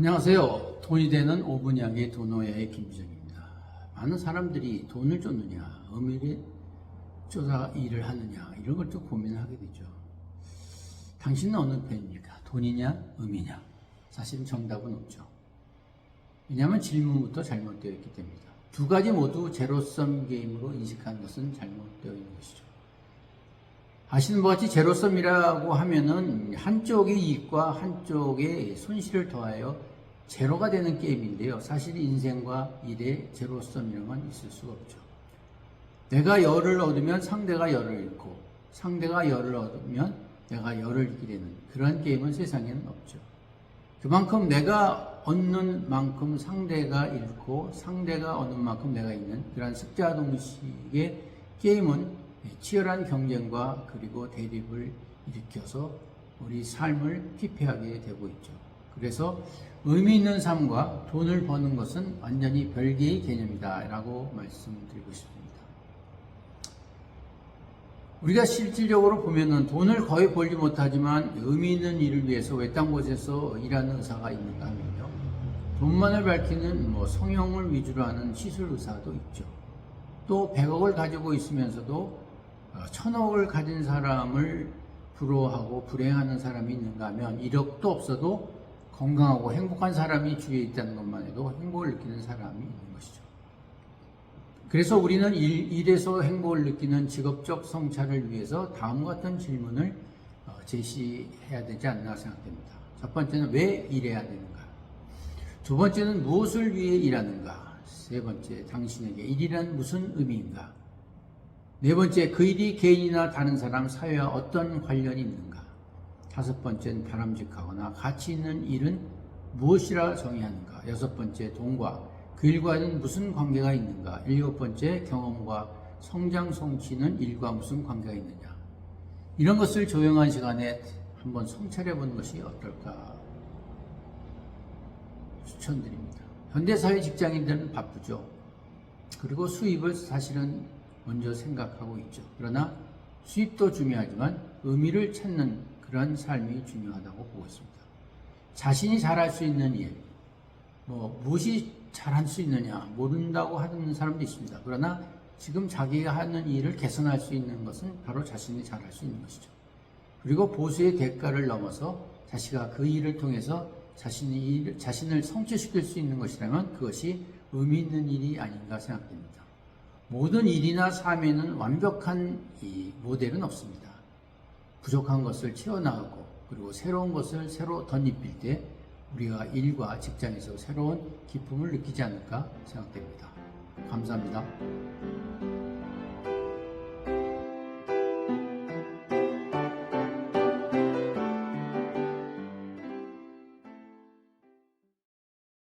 안녕하세요. 돈이 되는 5분 이야기 도노야의 김비정입니다. 많은 사람들이 돈을 쫓느냐, 의미를 쫓아 일을 하느냐, 이런 걸 또 고민하게 되죠. 당신은 어느 편입니까? 돈이냐, 의미냐? 사실은 정답은 없죠. 왜냐하면 질문부터 잘못되어 있기 때문이다. 두 가지 모두 제로섬 게임으로 인식하는 것은 잘못되어 있는 것이죠. 아시는 바와 같이 제로섬이라고 하면은 한쪽의 이익과 한쪽의 손실을 더하여 제로가 되는 게임인데요. 사실 인생과 일에 제로섬이라는 건 있을 수가 없죠. 내가 열을 얻으면 상대가 열을 잃고 상대가 열을 얻으면 내가 열을 잃게 되는 그러한 게임은 세상에는 없죠. 그만큼 내가 얻는 만큼 상대가 잃고 상대가 얻는 만큼 내가 있는 그러한 습자 동식의 게임은 치열한 경쟁과 그리고 대립을 일으켜서 우리 삶을 피폐하게 되고 있죠. 그래서 의미 있는 삶과 돈을 버는 것은 완전히 별개의 개념이다 라고 말씀드리고 싶습니다. 우리가 실질적으로 보면은 돈을 거의 벌지 못하지만 의미 있는 일을 위해서 외딴 곳에서 일하는 의사가 있는가 하면요. 돈만을 밝히는 뭐 성형을 위주로 하는 시술 의사도 있죠. 또 100억을 가지고 있으면서도 어, 천억을 가진 사람을 부러워하고 불행하는 사람이 있는가 하면 1억도 없어도 건강하고 행복한 사람이 주위에 있다는 것만 해도 행복을 느끼는 사람이 있는 것이죠. 그래서 우리는 일, 일에서 행복을 느끼는 직업적 성찰을 위해서 다음과 같은 질문을 어, 제시해야 되지 않나 생각됩니다. 첫 번째는 왜 일해야 되는가? 두 번째는 무엇을 위해 일하는가? 세 번째, 당신에게 일이란 무슨 의미인가? 네 번째, 그 일이 개인이나 다른 사람, 사회와 어떤 관련이 있는가? 다섯 번째는 바람직하거나 가치 있는 일은 무엇이라 정의하는가? 여섯 번째, 돈과 그 일과는 무슨 관계가 있는가? 일곱 번째, 경험과 성장 성취는 일과 무슨 관계가 있느냐? 이런 것을 조용한 시간에 한번 성찰해 보는 것이 어떨까 추천드립니다. 현대사회 직장인들은 바쁘죠. 그리고 수입을 사실은 먼저 생각하고 있죠. 그러나 수입도 중요하지만 의미를 찾는 그런 삶이 중요하다고 보고 있습니다. 자신이 잘할 수 있는 일, 뭐 무엇이 잘할 수 있느냐 모른다고 하는 사람도 있습니다. 그러나 지금 자기가 하는 일을 개선할 수 있는 것은 바로 자신이 잘할 수 있는 것이죠. 그리고 보수의 대가를 넘어서 자신가 그 일을 통해서 자신이 일, 자신을 성취시킬 수 있는 것이라면 그것이 의미 있는 일이 아닌가 생각됩니다. 모든 일이나 삶에는 완벽한 이 모델은 없습니다. 부족한 것을 채워나가고 그리고 새로운 것을 새로 덧입힐 때 우리가 일과 직장에서 새로운 기쁨을 느끼지 않을까 생각됩니다. 감사합니다.